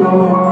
সকল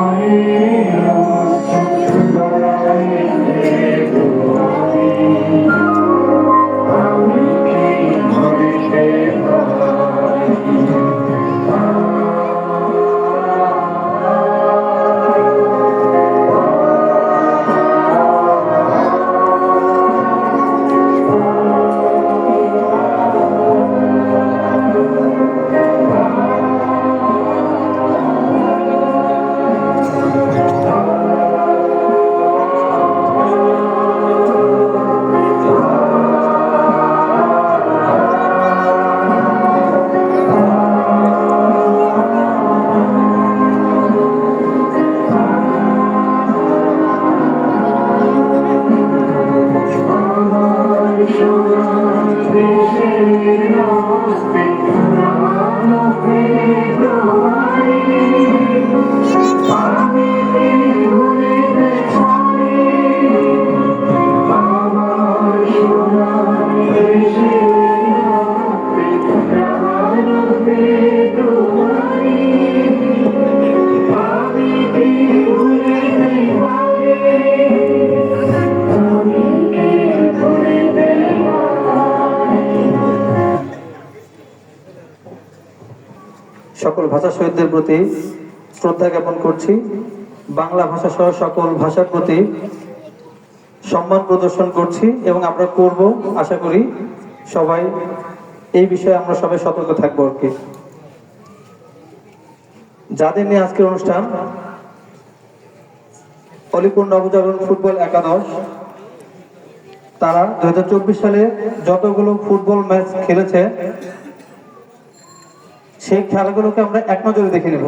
প্রতি শ্রদ্ধা জ্ঞাপন করছি। বাংলা ভাষা সহ সকল ভাষার প্রতি সম্মান প্রদর্শন করছি এবং আমরা করব, আশা করি সবাই এই বিষয়ে আমরা সবাই সতর্ক থাকব আর কি। যাদের নিয়ে আজকের অনুষ্ঠান অলিপুর নবজাগরণ ফুটবল একাদশ, তারা দু হাজার চব্বিশ সালে যতগুলো ফুটবল ম্যাচ খেলেছে সেই খেলাগুলোকে আমরা এক নজরে দেখে নেব।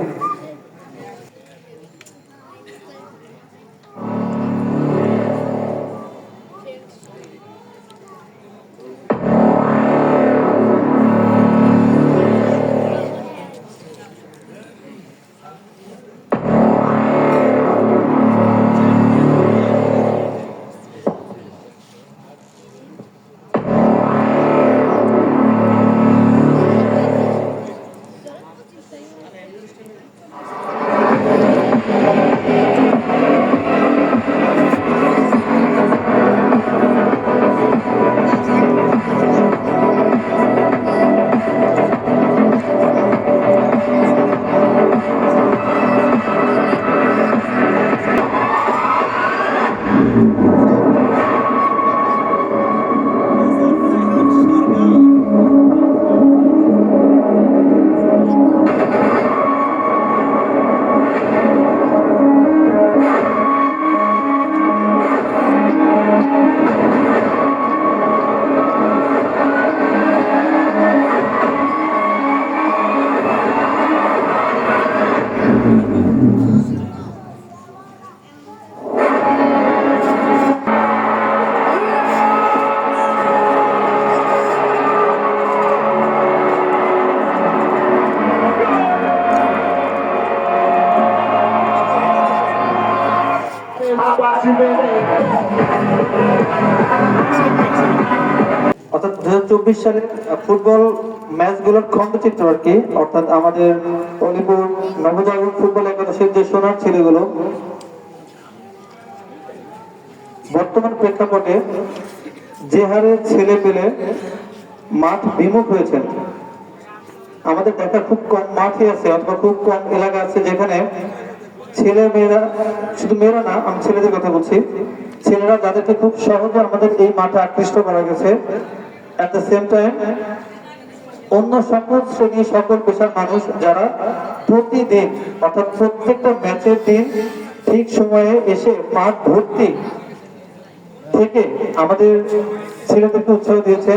অর্থাৎ দু হাজার চব্বিশ ফুটবল ম্যাচগুলোর খণ্ডচিত্র আর কি, অর্থাৎ আমাদের অলিপুর নবজাগরণ ফুটবল একাদশের যে সোনার ছেলেগুলো, বর্তমান প্রেক্ষাপটে যে হারে ছেলে পেলে মাঠ বিমুখ হয়েছেন। আমাদের দেখা খুব কম মাঠে আছে অথবা খুব কম এলাকা আছে যেখানে ছেলে মেয়েরা, শুধু মেয়েরা না, আমি ছেলেদের কথা বলছি, ছেলেরা যাদেরকে খুব সহজে আমাদের এই মাঠে আকৃষ্ট করা গেছে। অ্যাট দ্য সেম টাইম অন্য সকল সকল পেশার মানুষ যারা প্রতিদিন, অর্থাৎ প্রত্যেকটা ম্যাচের দিন ঠিক সময়ে এসে ভর্তি থেকে আমাদের ছেলেদেরকে উৎসাহ দিয়েছে,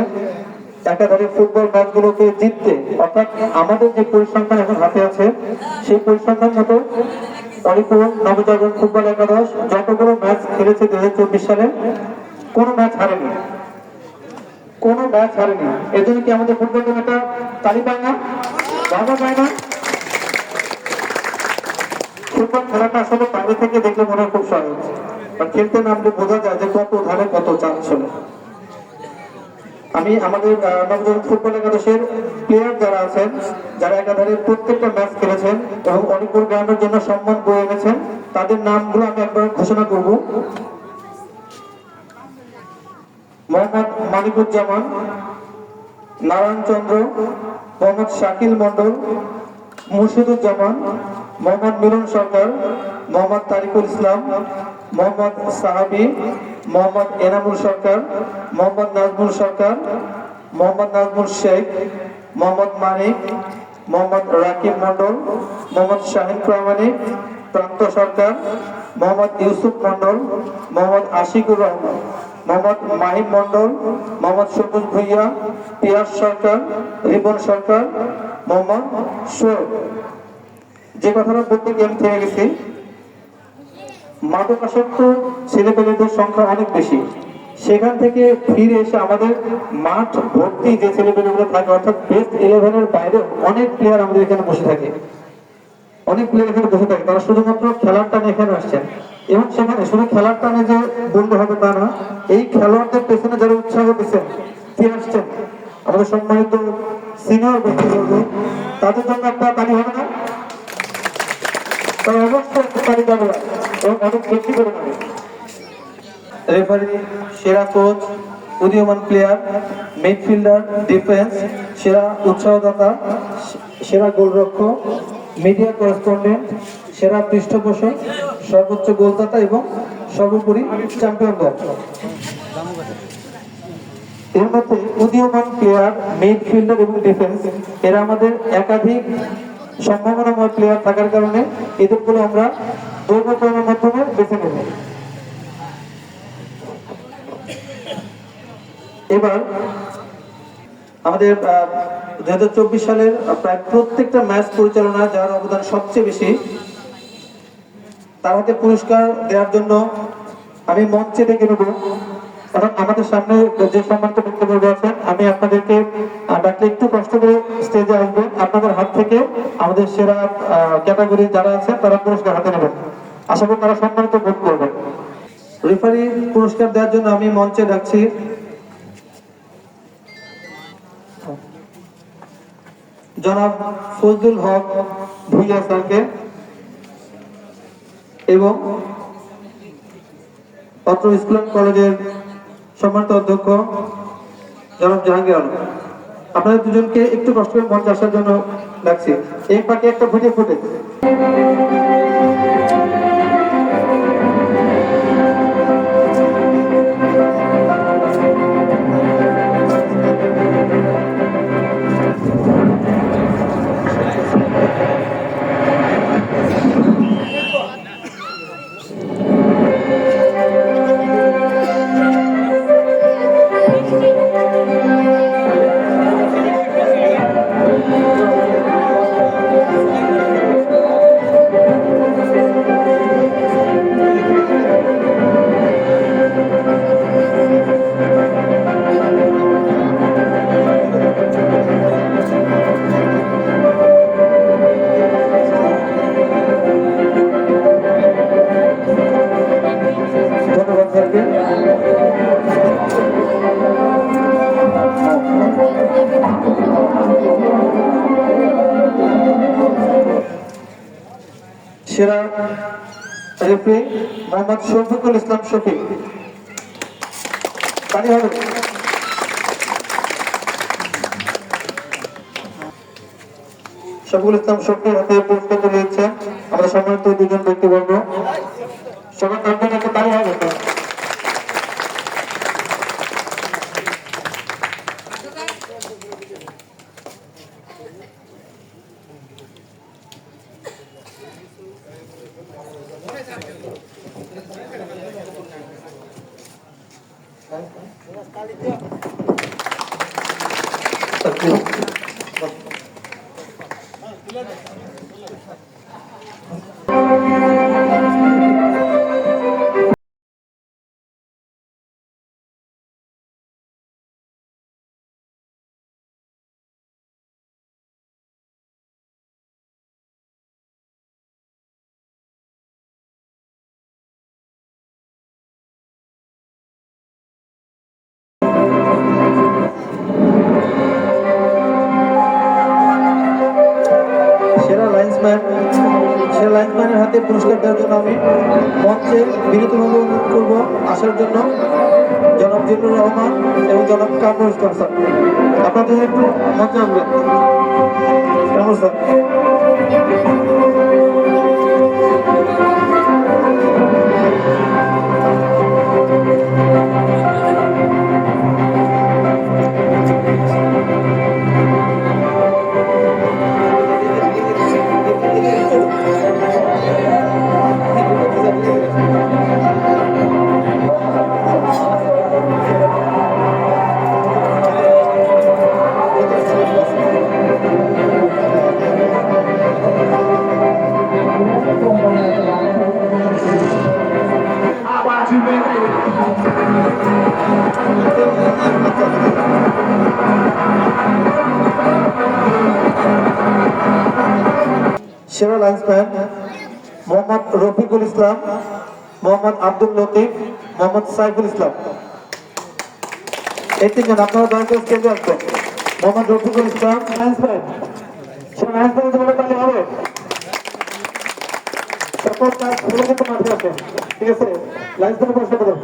একাধারে ফুটবল ম্যাচগুলোকে জিততে। অর্থাৎ আমাদের যে পরিসংখ্যান এখন হাতে আছে, সেই পরিসংখ্যান মতো অলিপুর নবজাগরণ ফুটবল একাদশ যতগুলো ম্যাচ খেলেছে দু হাজার চব্বিশ সালে, কোনো ম্যাচ হারেনি। কোনো ম্যাচ হারেনি। এর জন্য কি আমাদের ফুটবল টিম একটা তালি পায় না? বাবা পায় না? ফুটবল খেলাটা আসলে বাইরে থেকে দেখলে মনে হয় খুব সহজ। আর খেলতে নামলে বোঝা যায় যে কত ধারে কত চাপ ছিল। আমি আমাদের নবজাত ফুটবল একাদশের প্লেয়ার যারা আছেন, যারা একাধারে প্রত্যেকটা ম্যাচ খেলেছেন এবং অনেকগুলো গ্রাউন্ডের জন্য সম্মান বয়ে এনেছেন, তাদের নামগুলো আমি একবার ঘোষণা করব। মোহাম্মদ মানিকুজ্জামান নারায়ণ চন্দ্র, মোহাম্মদ শাকিল মন্ডল মুর্শিদুজ্জামান, মোহাম্মদ মিলন সরকার, মোহাম্মদ তারিকুল ইসলাম, মোহাম্মদ সাহাবি, মোহাম্মদ এনামুল সরকার, মোহাম্মদ নাজমুল সরকার, মোহাম্মদ নাজমুল শেখ, মোহাম্মদ মানিক, মোহাম্মদ রাকিব মন্ডল মোহাম্মদ শাহিন প্রামাণিক, প্রান্ত সরকার, মোহাম্মদ ইউসুফ মন্ডল মোহাম্মদ আশিকুর রহমান। মোহাম্মদ মাহিম মন্ডল মোহাম্মদ সবুজ ভুইয়া পিয়াস সরকার, রিপন সরকার, মোহাম্মদ সোয়েব যে কথাটা বলতে গিয়ে আমি থেমে গেছি, মাদকাসক্ত ছেলেপেলেদের সংখ্যা অনেক বেশি। সেখান থেকে ফিরে এসে আমাদের মাঠ ভর্তি যে ছেলেপেলেগুলো থাকে, অর্থাৎ বেস্ট ইলেভেনের বাইরে অনেক প্লেয়ার আমাদের এখানে বসে থাকে। অনেক প্লেয়ার এখানে বসে থাকে তারা শুধুমাত্র খেলার টানে এখানে আসছেন। এবং সেখানে শুধু খেলার টানে যে বলতে হবে তা না, এই খেলোয়াড়দের পেছনে যারা উৎসাহ দিচ্ছেন, কে আসছেন? আমাদের সম্মানিত সিনিয়র ব্যক্তিবর্গ তাদের জন্য একটা তালি হবে না? অবশ্যই একটা যাবে এবং অনেক করে রেফারি সেরা কোচ উদীয়মান প্লেয়ার মিডফিল্ডার ডিফেন্স সেরা উৎসাহদাতা সেরা গোলরক্ষক মিডিয়া করেসপন্ডেন্ট সেরা পৃষ্ঠপোষক, সর্বোচ্চ গোলদাতা এবং সর্বোপরি চ্যাম্পিয়ন দল এর মধ্যে উদীয়মান প্লেয়ার মিডফিল্ডার এবং ডিফেন্স এরা আমাদের একাধিক সম্ভাবনাময় প্লেয়ার থাকার কারণে এদেরগুলো আমরা দৈর্ঘ্যক্রমের মাধ্যমে বেছে নেব। এবার আমাদের দুই হাজার চব্বিশ সালের প্রায় প্রত্যেকটা ম্যাচ পরিচালনা যার অবদান সবচেয়ে বেশি, তার হাতে পুরস্কার দেওয়ার জন্য আমি মঞ্চে ডেকে নেব। কারণ আমাদের সামনে যে সম্মানিত ব্যক্তিবর্গ আছেন আমি আপনাদেরকে ডাকলে একটু কষ্ট করে স্টেজে আসবেন আপনাদের হাত থেকে আমাদের সেরা ক্যাটাগরি যারা আছেন তারা পুরস্কার হাতে নেবেন। আশা করি তারা সম্মানিত বোধ করবেন। রেফারি পুরস্কার দেওয়ার জন্য আমি মঞ্চে ডাকছি। জনাব ফজলুল হক ভুইয়া স্যারকে এবং অত্র স্কুল কলেজের সম্মানিত অধ্যক্ষ জনাব জাহাঙ্গীর আলম। আপনাদের দুজনকে একটু কষ্ট করে মঞ্চে আসার জন্য ডাকছি। এই পার্টি একটা ভিডিও ফুটেজ সেরা রেফারি মোহাম্মদ শফিকুল ইসলাম শফিক পানি হবে। শফিকুল ইসলাম শফিক হাতে পুরস্কার তুলে দিচ্ছেন আমাদের সম্মানিত দুজন ব্যক্তিবর্গ। সবার আসার জন্য, জনাব জিল্লুর রহমান এবং জনাব কামরুল ইসলাম স্যার। আপনাদের একটু মঞ্চে আনবেন। কামরুল স্যার? ইসলাম মোহাম্মদ আব্দুল লতিফ মোহাম্মদ সাইফুল ইসলাম। এই তিনজন আপনারা দয়া করে স্টেজে আসবেন। মোহাম্মদ রফিকুল ইসলাম। হবে। ঠিক আছে? লাইন্সম্যানের প্রশ্ন করুন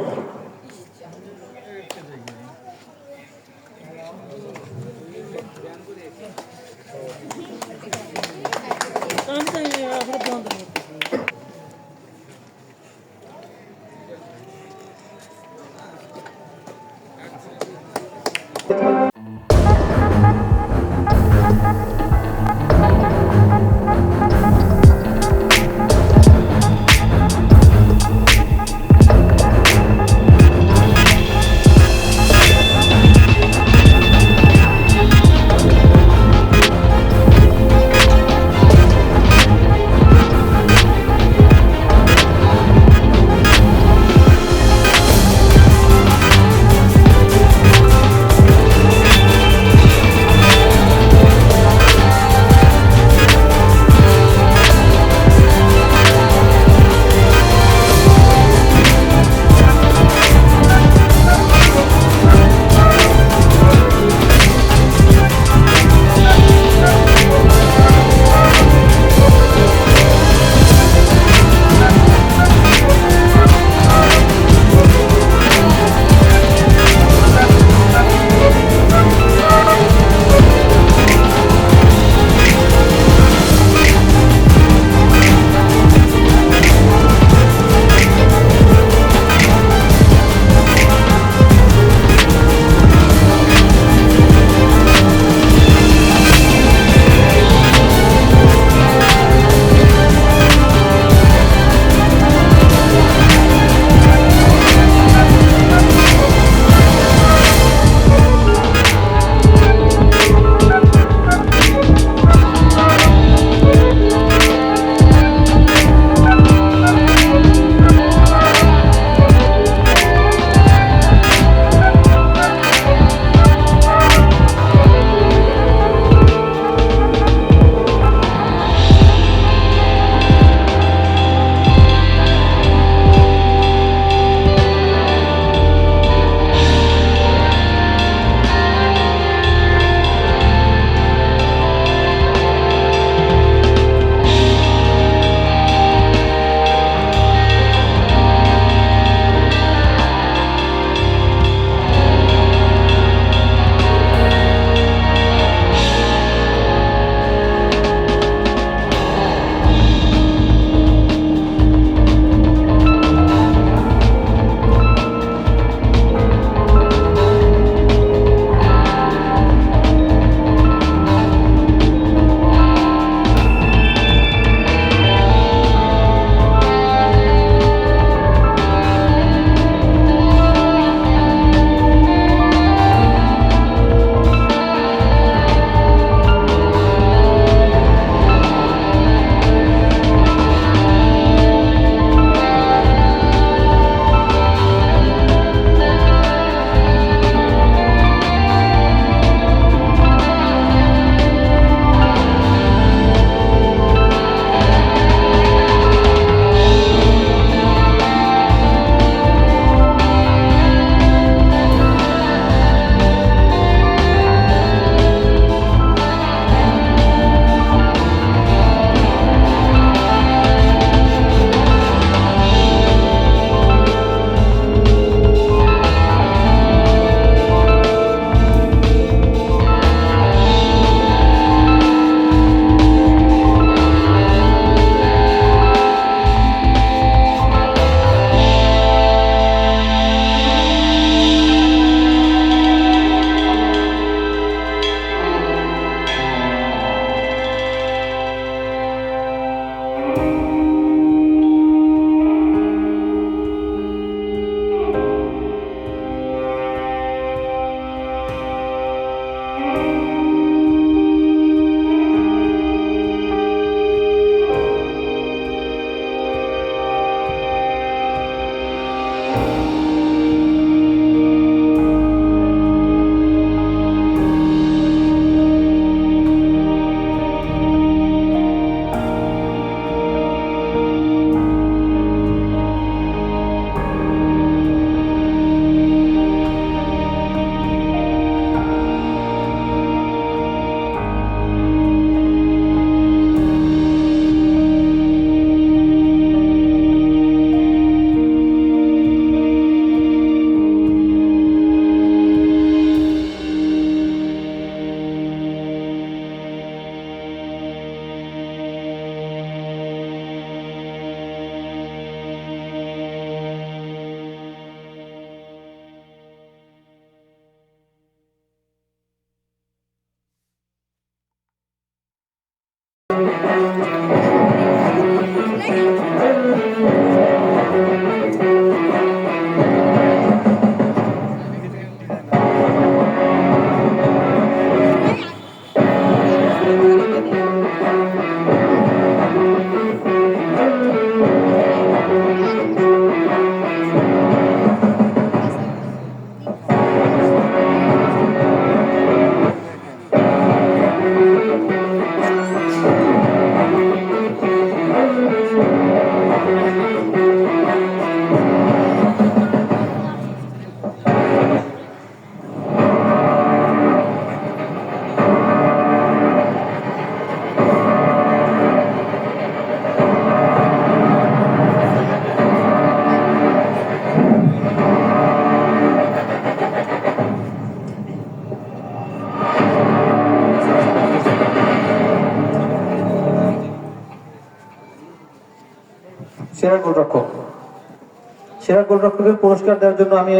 গোলরক্ষকের পুরস্কার দেওয়ার জন্য আমি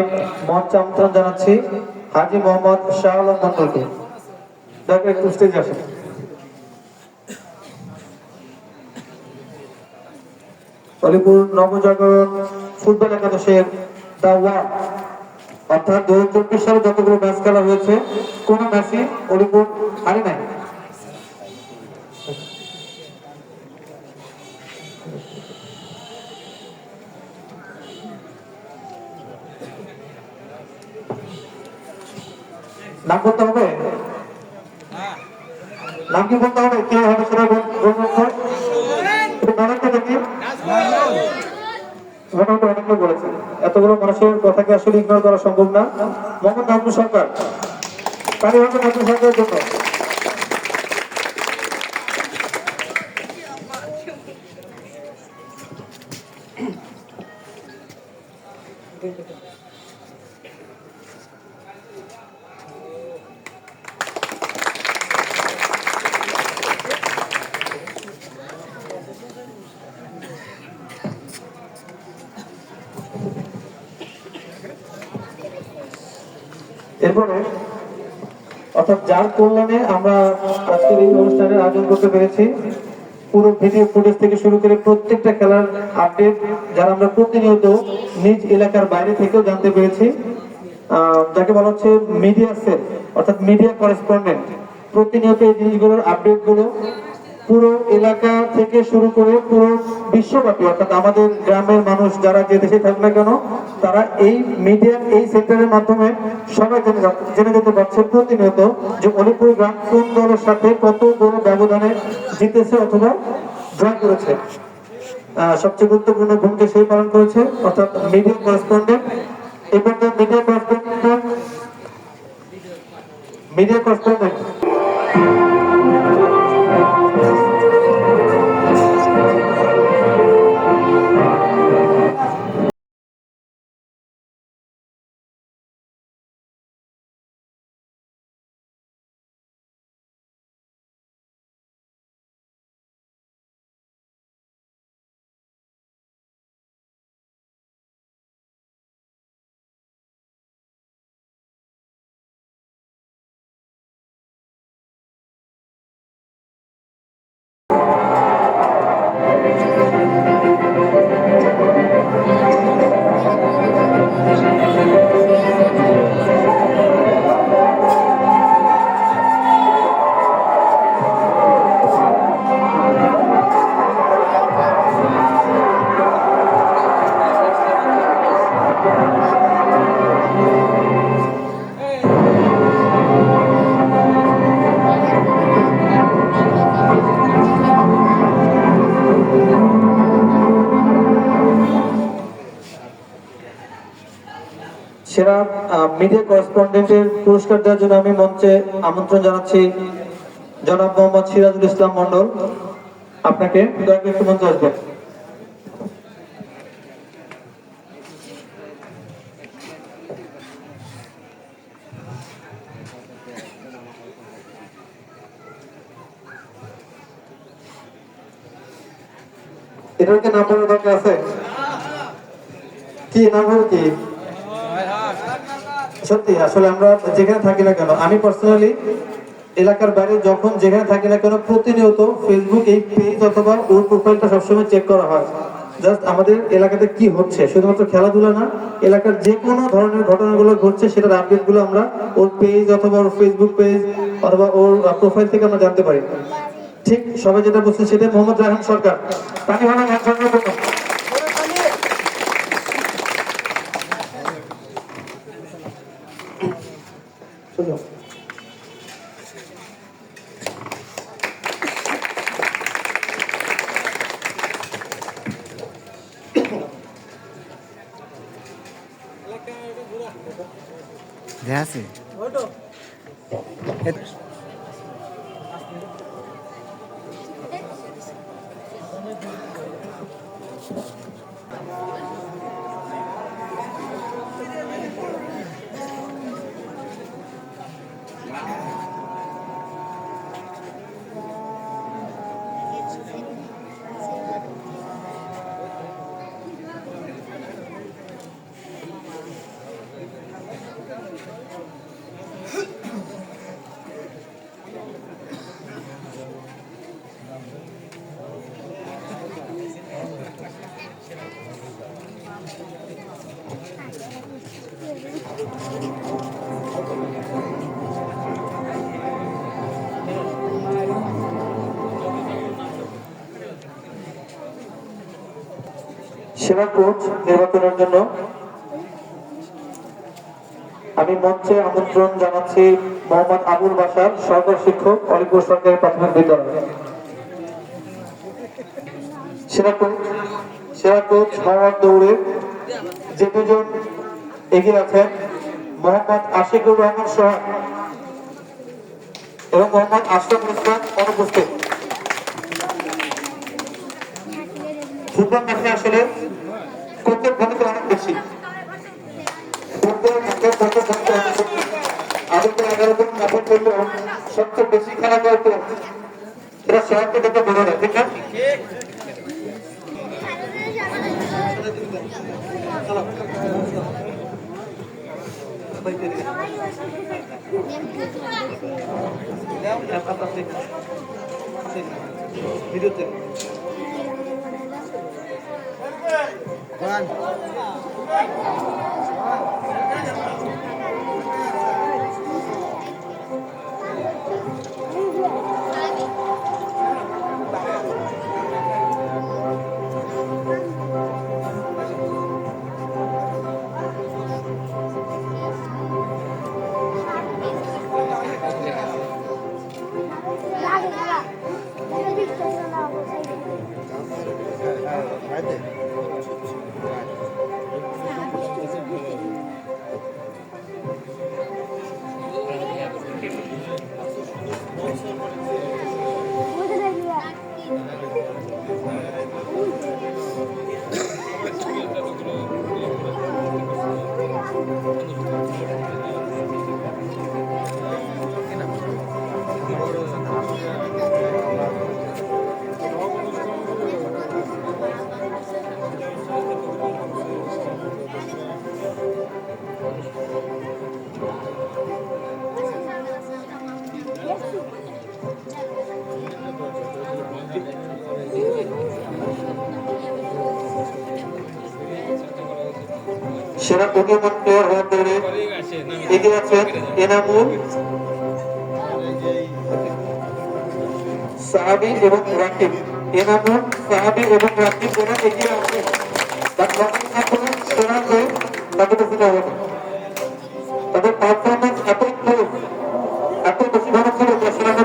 মঞ্চে আমন্ত্রণ জানাচ্ছি হাজি মোহাম্মদ শাহ আলম মন্ডলকে একটু অলিপুর নবজাগরণ ফুটবল একাদশের দা ওয়ান অর্থাৎ দু হাজার চব্বিশ সালে যতগুলো ম্যাচ খেলা হয়েছে, কোন ম্যাচে অলিপুর হারে নাই নাম করতে হবে? নাম কি বলতে হবে? কে হবে এতগুলো মানুষের কথাকে আসলে ইগনোর করা সম্ভব না। মোহাম্মদ নাজমুল সরকার। হবে নাজমুল সরকারের জন্য। এরপরে, অর্থাৎ যার কল্যাণে আমরা আজকের এই অনুষ্ঠানের আয়োজন করতে পেরেছি, পুরো ভিডিও ফুটেজ থেকে শুরু করে প্রত্যেকটা খেলার আপডেট যারা আমরা প্রতিনিয়ত নিজ এলাকার বাইরে থেকেও জানতে পেরেছি যাকে বলা হচ্ছে মিডিয়া সেল অর্থাৎ মিডিয়া করেসপন্ডেন্ট প্রতিনিয়ত এই জিনিসগুলোর আপডেটগুলো পুরো এলাকা থেকে শুরু করে পুরো বিশ্বব্যাপী, অর্থাৎ আমাদের গ্রামের মানুষ যারা যে দেশে থাকুক না কেন, তারা এই মিডিয়ার এই সেক্টরের মাধ্যমে সবাই জেনে জেনে যেতে পারছে প্রতিনিয়ত যে অলিপুর গ্রাম কোন দলের সাথে কত বড় ব্যবধানে জিতেছে অথবা জয় করেছে। সবচেয়ে গুরুত্বপূর্ণ ভূমিকা সেই পালন করেছে, অর্থাৎ মিডিয়া করেসপন্ডেন্ট এবার media correspondent media correspondent media করেসপন্ডেন্টের পুরস্কার দেওয়ার জন্য আমি মঞ্চে আমন্ত্রণ জানাচ্ছি জনাব মোহাম্মদ সিরাজুল ইসলাম মন্ডল আপনাকে একটু মঞ্চে আসবেন। এটার কি নাম বলার দরকার আছে? কি নাম হলো কি? সত্যি, আসলে আমরা যেখানে থাকি না কেন, আমি পার্সোনালি এলাকার বাইরে যখন যেখানে থাকি না কেন, প্রতিনিয়ত ফেসবুক এই পেজ অথবা ওর প্রোফাইলটা সবসময় চেক করা হয়। জাস্ট আমাদের এলাকাতে কি হচ্ছে, শুধুমাত্র খেলাধুলা না, এলাকার যে কোনো ধরনের ঘটনাগুলো ঘটছে, সেটার আপডেটগুলো আমরা ওর পেজ অথবা ওর ফেসবুক পেজ অথবা ওর প্রোফাইল থেকে আমরা জানতে পারি। ঠিক সবাই যেটা বলছে সেটা মোহাম্মদ রাহান সরকার। তাকে সেরা কোচ নির্বাচনের জন্য। আমি মঞ্চে আমন্ত্রণ জানাচ্ছি মোহাম্মদ আবুল বাসার সরকার শিক্ষক, অলিপুর সরকারি প্রাথমিক বিদ্যালয়। সেরা কোচ সেরা কোচ হওয়ার দৌড়ে যে দুজন এগিয়ে আছেন, মোহাম্মদ আশিকুর রহমান সোহান এবং মোহাম্মদ আশরাফুল ইসলাম অনুপস্থিত। ফুটবল মাঠে আসলে কোচের ভূমিকা অনেক বেশি আগে এগারো জন মাঠে করলেও সবচেয়ে বেশি খেলা করে এরা ঠিক না ভিডিওতে time. সেরা উদীয়মান প্লেয়ার হওয়ার দৌড়ে এগিয়ে আছেন এনামুল সাহাবি এবং রাকিব এনামুল সাহাবি এবং রাকিব ওরা এগিয়ে আছে সেরা। তাদের পারফরমেন্স এত এত বেশি ভালো ছিল যে সেরাটা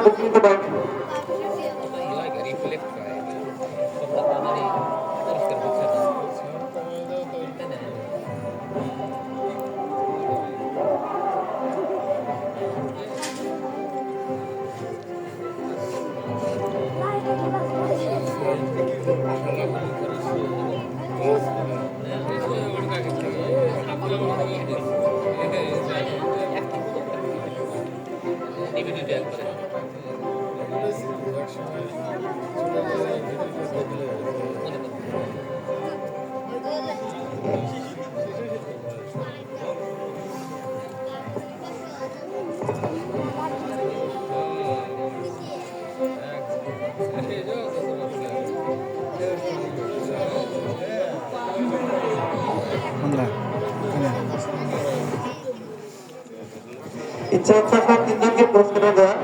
কোনটা ইচ্ছা আপনার তিনজনকে পুরস্কার দেওয়া